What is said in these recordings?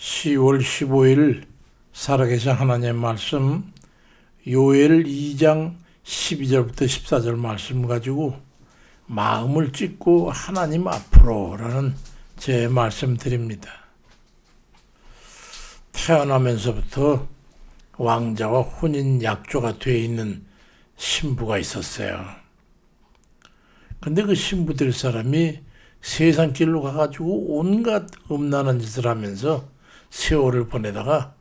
10월 15일 살아계신 하나님의 말씀 요엘 2장 12절부터 14절 말씀 가지고 마음을 찢고 하나님 앞으로라는 제 말씀 드립니다. 태어나면서부터 왕자와 혼인 약조가 되어 있는 신부가 있었어요. 근데 그 신부 될 사람이 세상 길로 가가지고 온갖 음란한 짓을 하면서 세월을 보내다가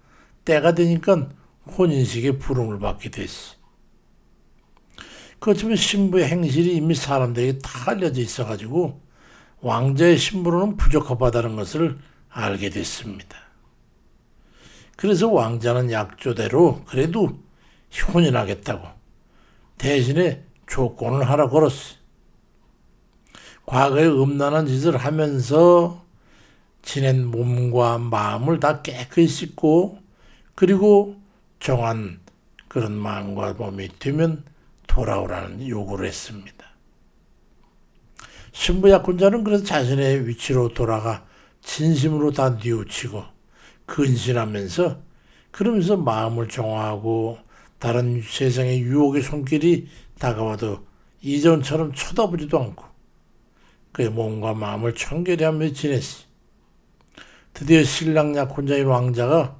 때가 되니까 혼인식에 부름을 받게 됐어. 그렇지만 신부의 행실이 이미 사람들에게 다 알려져 있어가지고 왕자의 신부로는 부적합하다는 것을 알게 됐습니다. 그래서 왕자는 약조대로 그래도 혼인하겠다고 대신에 조건을 하나 걸었어. 과거에 음란한 짓을 하면서 지낸 몸과 마음을 다 깨끗이 씻고 그리고 정한 그런 마음과 몸이 되면 돌아오라는 요구를 했습니다. 신부 약혼자는 그래서 자신의 위치로 돌아가 진심으로 다 뉘우치고 근신하면서 그러면서 마음을 정화하고 다른 세상의 유혹의 손길이 다가와도 이전처럼 쳐다보지도 않고 그의 몸과 마음을 청결히 하며 지냈어. 드디어 신랑 약혼자인 왕자가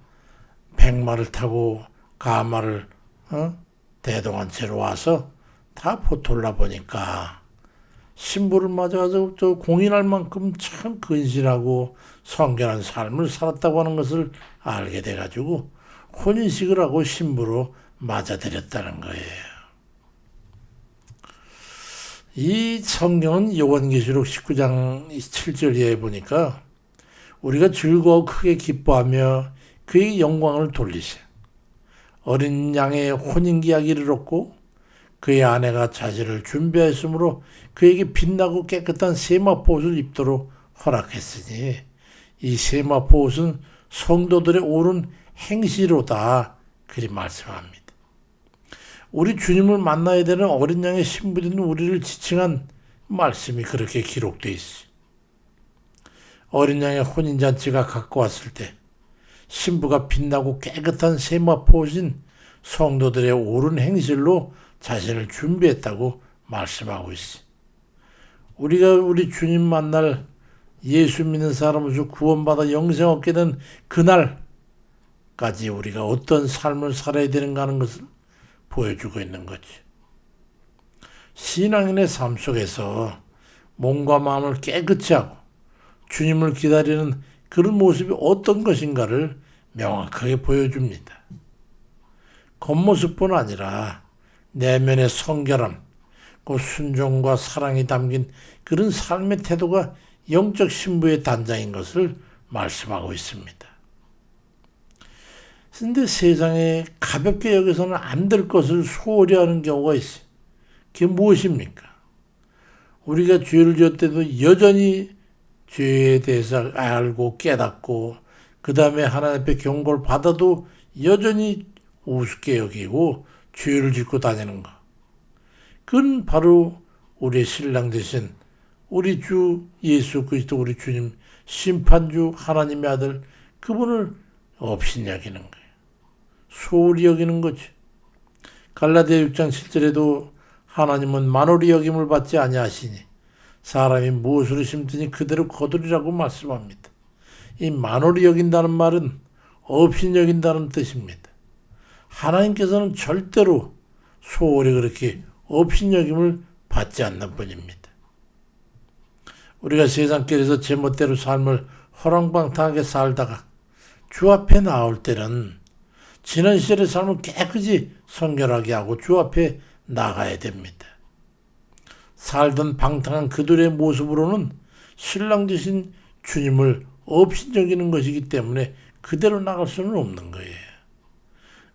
백마를 타고 가마를 어? 대동한 채로 와서 다 보톨라 보니까 신부를 맞아서 저 공인할 만큼 참 근신하고 성결한 삶을 살았다고 하는 것을 알게 돼가지고 혼인식을 하고 신부로 맞아들였다는 거예요. 이 성경은 요한계시록 19장 7절에 보니까 우리가 즐거워 크게 기뻐하며 그의 영광을 돌리세. 어린 양의 혼인기약을 얻고 그의 아내가 자신을 준비했으므로 그에게 빛나고 깨끗한 세마포 옷을 입도록 허락했으니 이 세마포 옷은 성도들의 옳은 행시로다 그리 말씀합니다. 우리 주님을 만나야 되는 어린 양의 신부된 우리를 지칭한 말씀이 그렇게 기록되어 있어. 어린 양의 혼인잔치가 가까웠을 때 신부가 빛나고 깨끗한 세마포신 성도들의 옳은 행실로 자신을 준비했다고 말씀하고 있어. 우리가 우리 주님 만날 예수 믿는 사람으로서 구원받아 영생 얻게 된 그날까지 우리가 어떤 삶을 살아야 되는가 하는 것을 보여주고 있는 거지. 신앙인의 삶 속에서 몸과 마음을 깨끗이 하고 주님을 기다리는 그런 모습이 어떤 것인가를 명확하게 보여줍니다. 겉모습뿐 아니라 내면의 성결함, 그 순종과 사랑이 담긴 그런 삶의 태도가 영적 신부의 단장인 것을 말씀하고 있습니다. 근데 세상에 가볍게 여기서는 안 될 것을 소홀히 하는 경우가 있어요. 그게 무엇입니까? 우리가 죄를 지었때도 여전히 죄에 대해서 알고 깨닫고 그 다음에 하나님 앞에 경고를 받아도 여전히 우습게 여기고 죄를 짓고 다니는 것. 그건 바로 우리의 신랑 되신 우리 주 예수 그리스도 우리 주님 심판주 하나님의 아들 그분을 없인 여기는 거예요. 소홀히 여기는 거지. 갈라디아 6장 7절에도 하나님은 만홀히 여김을 받지 아니하시니 사람이 무엇으로 심든지 그대로 거두리라고 말씀합니다. 이 만홀히 여긴다는 말은 없인 여긴다는 뜻입니다. 하나님께서는 절대로 소홀히 그렇게 없인 여김을 받지 않는 분입니다. 우리가 세상길에서 제멋대로 삶을 허랑방탕하게 살다가 주 앞에 나올 때는 지난 시절의 삶을 깨끗이 성결하게 하고 주 앞에 나가야 됩니다. 살던 방탕한 그들의 모습으로는 신랑 되신 주님을 업신여기는 것이기 때문에 그대로 나갈 수는 없는 거예요.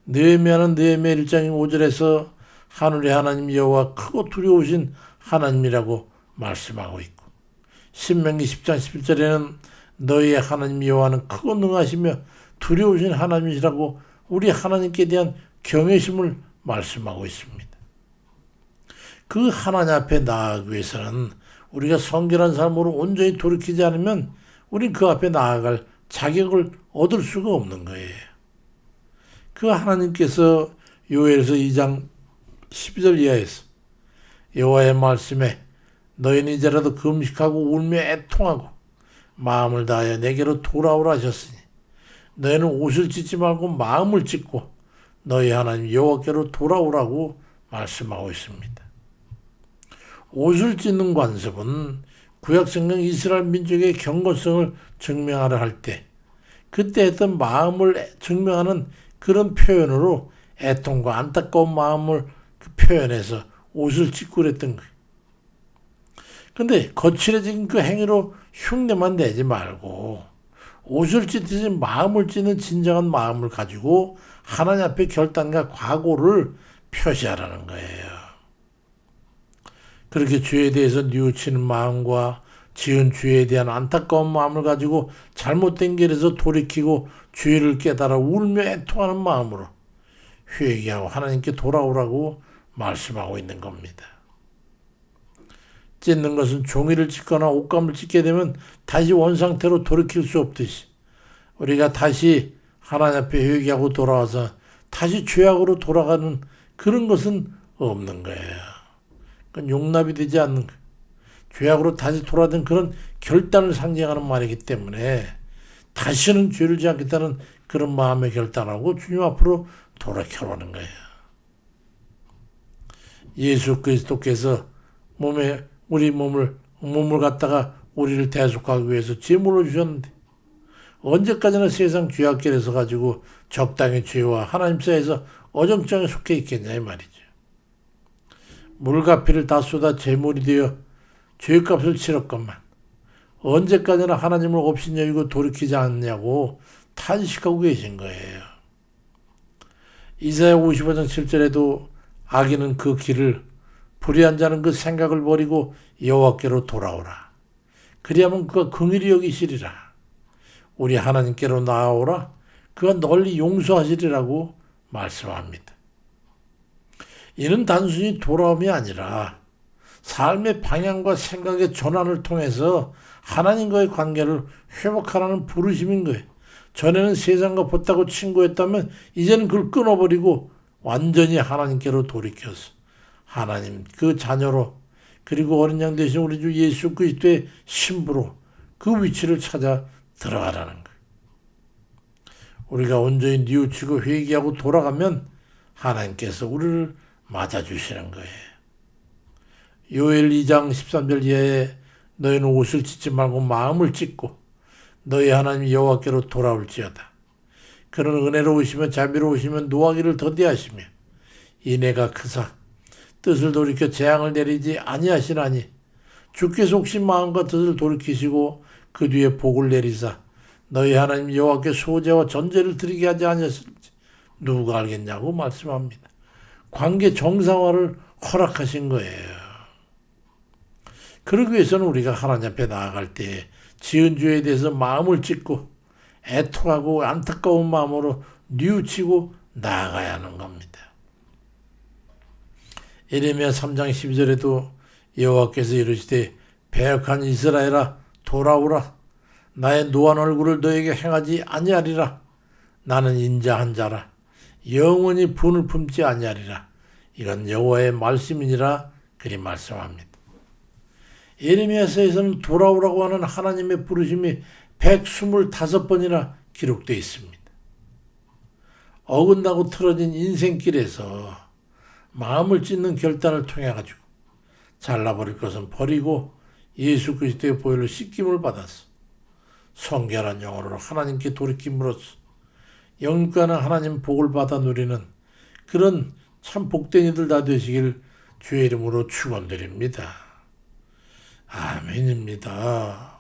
느헤미야는 느헤미야 1장 5절에서 하늘의 하나님 여호와 크고 두려우신 하나님이라고 말씀하고 있고 신명기 10장 11절에는 너희의 하나님 여호와는 크고 능하시며 두려우신 하나님이시라고 우리 하나님께 대한 경외심을 말씀하고 있습니다. 그 하나님 앞에 나아가기 위해서는 우리가 성결한 삶으로 온전히 돌이키지 않으면 우리 그 앞에 나아갈 자격을 얻을 수가 없는 거예요. 그 하나님께서 요엘에서 2장 12절 이하에서 여호와의 말씀에 너희는 이제라도 금식하고 울며 애통하고 마음을 다하여 내게로 돌아오라 하셨으니 너희는 옷을 찢지 말고 마음을 찢고 너희 하나님 여호와께로 돌아오라고 말씀하고 있습니다. 옷을 찢는 관습은 구약성경 이스라엘 민족의 경고성을 증명하려 할 때 그때 했던 마음을 증명하는 그런 표현으로 애통과 안타까운 마음을 그 표현해서 옷을 찢고 그랬던 거예요. 근데 거칠어진 그 행위로 흉내만 내지 말고 옷을 찢듯이 마음을 찢는 진정한 마음을 가지고 하나님 앞에 결단과 각오를 표시하라는 거예요. 그렇게 죄에 대해서 뉘우치는 마음과 지은 죄에 대한 안타까운 마음을 가지고 잘못된 길에서 돌이키고 죄를 깨달아 울며 애통하는 마음으로 회개하고 하나님께 돌아오라고 말씀하고 있는 겁니다. 찢는 것은 종이를 찢거나 옷감을 찢게 되면 다시 원상태로 돌이킬 수 없듯이 우리가 다시 하나님 앞에 회개하고 돌아와서 다시 죄악으로 돌아가는 그런 것은 없는 거예요. 그건 용납이 되지 않는 거예요. 죄악으로 다시 돌아든 그런 결단을 상징하는 말이기 때문에 다시는 죄를 지지 않겠다는 그런 마음의 결단하고 주님 앞으로 돌아켜오는 거예요. 예수 그리스도께서 몸에 우리 몸을 몸을 갖다가 우리를 대속하기 위해서 제물로 주셨는데 언제까지나 세상 죄악길에서 가지고 적당히 죄와 하나님 사이에서 어정쩡에 속해 있겠냐 이 말이죠. 물가피를 다 쏟아 제물이 되어 죄값을 치렀건만 언제까지나 하나님을 없이 여기고 돌이키지 않냐고 탄식하고 계신 거예요. 이사야 55장 7절에도 악인은 그 길을 불의한 자는 그 생각을 버리고 여호와께로 돌아오라. 그리하면 그가 긍휼히 여기시리라. 우리 하나님께로 나아오라. 그가 널리 용서하시리라고 말씀합니다. 이는 단순히 돌아옴이 아니라 삶의 방향과 생각의 전환을 통해서 하나님과의 관계를 회복하라는 부르심인 거예요. 전에는 세상과 보다고 친구였다면 이제는 그걸 끊어버리고 완전히 하나님께로 돌이켜서 하나님 그 자녀로 그리고 어린 양 대신 우리 주 예수 그리스도의 신부로 그 위치를 찾아 들어가라는 거예요. 우리가 온전히 뉘우치고 회개하고 돌아가면 하나님께서 우리를 맞아주시는 거예요. 요엘 2장 13절 이하에 너희는 옷을 찢지 말고 마음을 찢고 너희 하나님 여호와께로 돌아올지어다. 그는 은혜로우시면 자비로우시면 노하기를 더디하시며 이내가 크사 뜻을 돌이켜 재앙을 내리지 아니하시나니 주께서 혹시 마음과 뜻을 돌이키시고 그 뒤에 복을 내리사 너희 하나님 여호와께 소재와 전제를 드리게 하지 아니하실지 누가 알겠냐고 말씀합니다. 관계 정상화를 허락하신 거예요. 그러기 위해서는 우리가 하나님 앞에 나아갈 때 지은 죄에 대해서 마음을 찢고 애통하고 안타까운 마음으로 뉘우치고 나아가야 하는 겁니다. 예레미야 3장 12절에도 여호와께서 이르시되 배역한 이스라엘아 돌아오라 나의 노한 얼굴을 너에게 행하지 아니하리라 나는 인자한 자라 영원히 분을 품지 아니하리라 이건 여호와의 말씀이니라 그리 말씀합니다. 예레미야서에서는 돌아오라고 하는 하나님의 부르심이 125번이나 기록되어 있습니다. 어긋나고 틀어진 인생길에서 마음을 찢는 결단을 통해 가지고 잘라버릴 것은 버리고 예수 그리스도의 보혈로 씻김을 받아서 성결한 영혼으로 하나님께 돌이킴으로써 영가는 하나님 복을 받아 누리는 그런 참 복된 이들 다 되시길 주의 이름으로 축원드립니다. 아멘입니다.